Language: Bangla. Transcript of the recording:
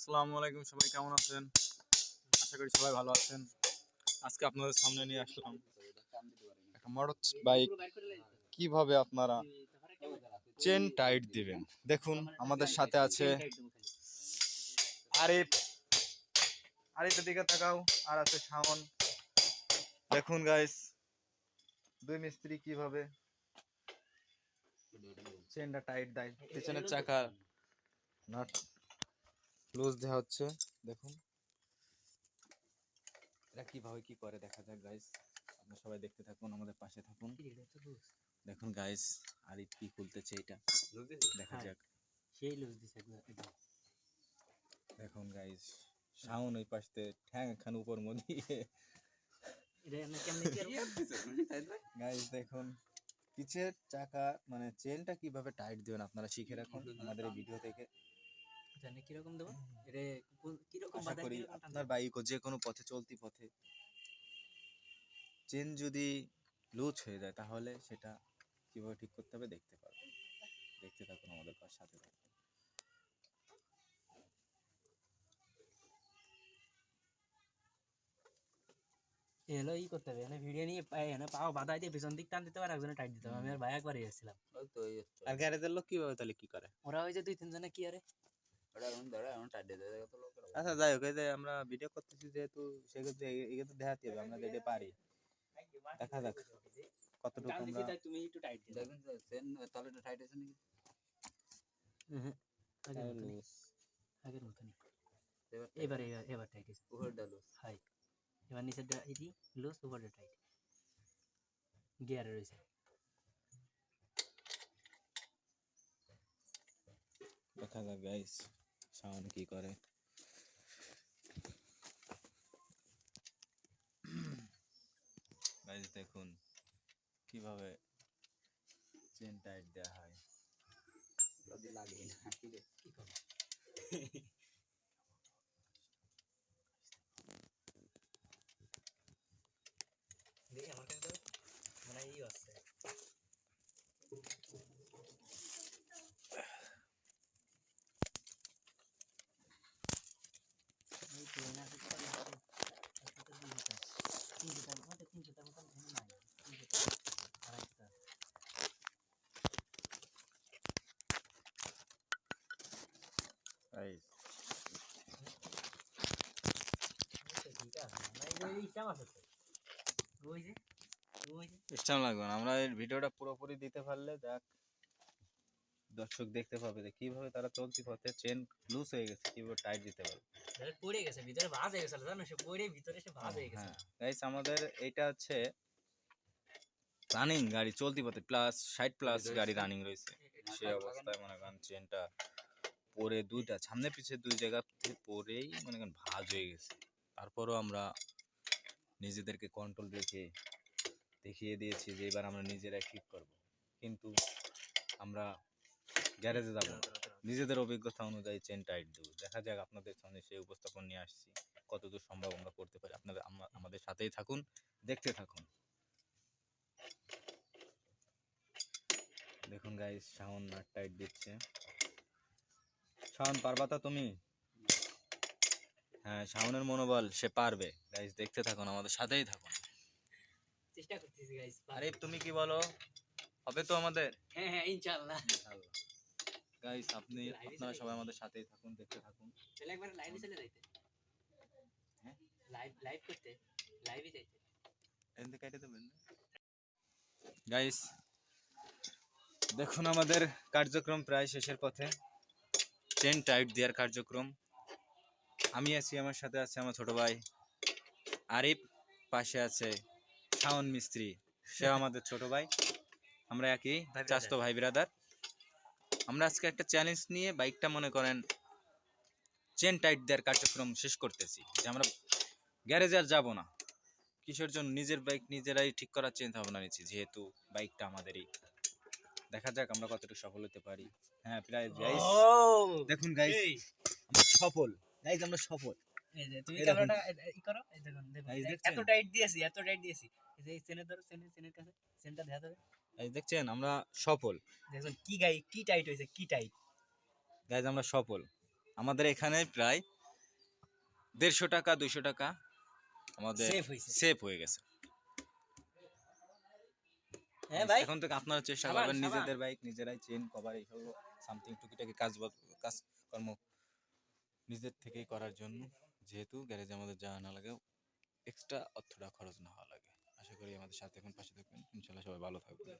আসসালামু আলাইকুম সবাই, কেমন আছেন? আশা করি সবাই ভালো আছেন। আজকে আপনাদের সামনে নিয়ে আসলাম একটা মোটর বাইক। কীভাবে আপনারা চেন টাইট দিবেন? দেখুন, আমাদের সাথে আছে আরিফ। আরিফের দিকে তাকাও, আর আছে শাওন। দেখুন গাইস দুই মিস্ত্রি কীভাবে চেনটা টাইট দেয়। পিছনের চাকা নাট লুজ দেওয়া হচ্ছে দেখুন। এটা কীভাবে কি করে দেখা যাক গাইস আপনারা সবাই দেখতে থাকুন আমাদের পাশে থাকুন। দেখুন গাইস আরিফ কি খুলতেছে এটা। দেখা হ্যাঁ। যাক। সেই লুজ দিছে দেখুন গাইস শাওন ওই পাশতে ঠ্যাং খান উপর মদিয়ে। এটা এমনি কেমনি কি আর- গাইস দেখুন পিছের চাকা মানে চেনটা কীভাবে টাইট দিবেন আপনারা শিখে রাখুন আমাদের ভিডিও থেকে। জানি কীরকম দেবো? কোন- কীরকম বাধা করি আপনার বাইক যে কোনো পথে চলতি পথে। চেন যদি লুজ হয়ে যায় তাহলে সেটা কীভাবে ঠিক করতে হবে দেখতে পারবেন। দেখতে থাকুন আমাদের পাশে সাথে থাকুন। এ হলো ই করতে হবে এনে ভিডিও নিয়ে পায়ে এনে পাও বাধা দিয়ে পিছন দিক টান দিতে পারে একজনে টাইট দিতে হবে। আমি আর ভাই একবার গেছিলাম আর গ্যারেজের লোক কীভাবে তাহলে কি করে? ওরা ওই যে দুই তিনজনে কি আরে? আচ্ছা যাই হোক এই যে আমরা ভিডিও করতেছি যেহেতু সেক্ষেত্রে এগুলো তো দেখাতে হবে আমরা যেটা পারি। দেখা যাক কতটুকু আমরা তুমি একটু টাইট দিও। আগের এবার এবার এবার টাইট আছে। হাই। এবার ইটি লুজ উপরে টাইট গিয়ারে রয়েছে। দেখা যাক গাইস সাউন্ড কি করে? গাইস দেখুন কীভাবে চেন টাইট দেওয়া হয়। কি করব? দেখি আমার কাছে মানে ই আছে এই তো না তো পারি না এটা তো দিতে তিনশো টাকা মতো তিনশো টাকা মতো এখানে নাই তিনশো টাকা আড়াইশো টাকা গাইস আচ্ছা, ঠিক আছে না এই যে ইস্টাম আছে তো ওই যে ওই যে স্টাম লাগবে না আমরা এই ভিডিওটা পুরোপুরি দিতে পারলে যাক দর্শক দেখতে পাবে যে কীভাবে তারা চলতি পথে চেন লুজ হয়ে গেছে কীভাবে টাইট দিতে পারবে। এটা পড়ে গেছে ভিতরে ভাঁজ হয়ে গেছে জানো সে পড়ে ভিতরে সে ভাঁজ হয়ে গেছে। হ্যাঁ গাইস আমাদের এইটা হচ্ছে রানিং গাড়ি চলতি পথে প্লাস ষাট প্লাস গাড়ি রানিং রয়েছে। সে অবস্থায় মনে করেন চেনটা পরে দুইটা, সামনে পিছে দুই জায়গা পরেই মনে করেন ভাঁজ হয়ে গেছে। তারপরও আমরা নিজেদেরকে কন্ট্রোল রেখে দেখিয়ে দিয়েছি যে এবার আমরা নিজেরাই ঠিক করব। কিন্তু আমরা গ্যারেজে যাব নিজেদের অভিজ্ঞতা অনুযায়ী চেন টাইট দেবো। দেখা যাক আপনাদের সামনে সেই উপস্থাপন নিয়ে আসছি। কতদূর সম্ভব আমরা করতে পারি। আপনাদের আমা- আমাদের সাথেই থাকুন, দেখতে থাকুন। দেখুন গাইস শাওন নাট টাইট দিচ্ছে। শাওন পারবা তো তুমি? হ্যাঁ শাওনের মনোবল সে পারবে। গাইস দেখতে থাকুন আমাদের সাথেই থাকুন। চেষ্টা করতেছি গাইস আরে তুমি কি বলো? হবে তো আমাদের? হ্যাঁ হ্যাঁ ইনশাআল্লাহ। গাইস আপনি আপনারা সবাই আমাদের সাথেই থাকুন দেখতে থাকুন। তাহলে একবার লাইভে চলে যাইতে। হ্যাঁ? লাইভ লাইভ করতে লাইভে যাইতে। থেকে কেটে দেবেন গাইস দেখুন আমাদের কার্যক্রম প্রায় শেষের পথে। চেন টাইট দেওয়ার কার্যক্রম। আমি আছি আমার সাথে আছে আমার ছোট ভাই আরিফ পাশে আছে শাওন মিস্ত্রি। সে আমাদের ছোট ভাই। আমরা একই চাস্তো ভাই বিরাদার আমরা আজকে একটা চ্যালেঞ্জ নিয়ে বাইকটা মনে করেন চেন টাইট দেওয়ার কার্যক্রম শেষ করতেছি যে আমরা গ্যারেজে আর যাব না। কিসের জন্য? নিজের বাইক নিজেরাই ঠিক করার চিন্তা ভাবনা নিচ্ছি যেহেতু বাইকটা আমাদেরই। দেখা যাক আমরা কতটুকু সফল হতে পারি। হ্যাঁ প্রায় গাইস দেখুন গাইস আমরা সফল। গাইস আমরা সফল। এই যে তুমি ক্যামেরাটা ই করো এই দেখুন দেখুন? এত টাইট দিয়েছি এত টাইট দিয়েছি। এই যে ধরো চেনের কাছে চেনটা দেখা যাবে গাইস দেখছেন? আমরা সফল। দেখুন কি গাই কি টাইট হয়েছে কি টাইট গাইস আমরা সফল। আমাদের এখানে প্রায় দেড়শো টাকা দুইশো টাকা আমাদের সেফ হয়ে গেছে। এখন থেকে আপনারা চেষ্টা করবেন নিজেদের বাইক নিজেরাই চেন কভার এইসব সামথিং টুকিটাকি কাজ কাজকর্ম নিজের থেকেই করার জন্য। যেহেতু গ্যারেজে আমাদের যাওয়া না লাগে এক্সট্রা অর্থটা খরচ না হওয়া লাগে। আশা করি আমাদের সাথে এখন পাশে থাকবেন। ইনশাল্লাহ সবাই ভালো থাকবেন।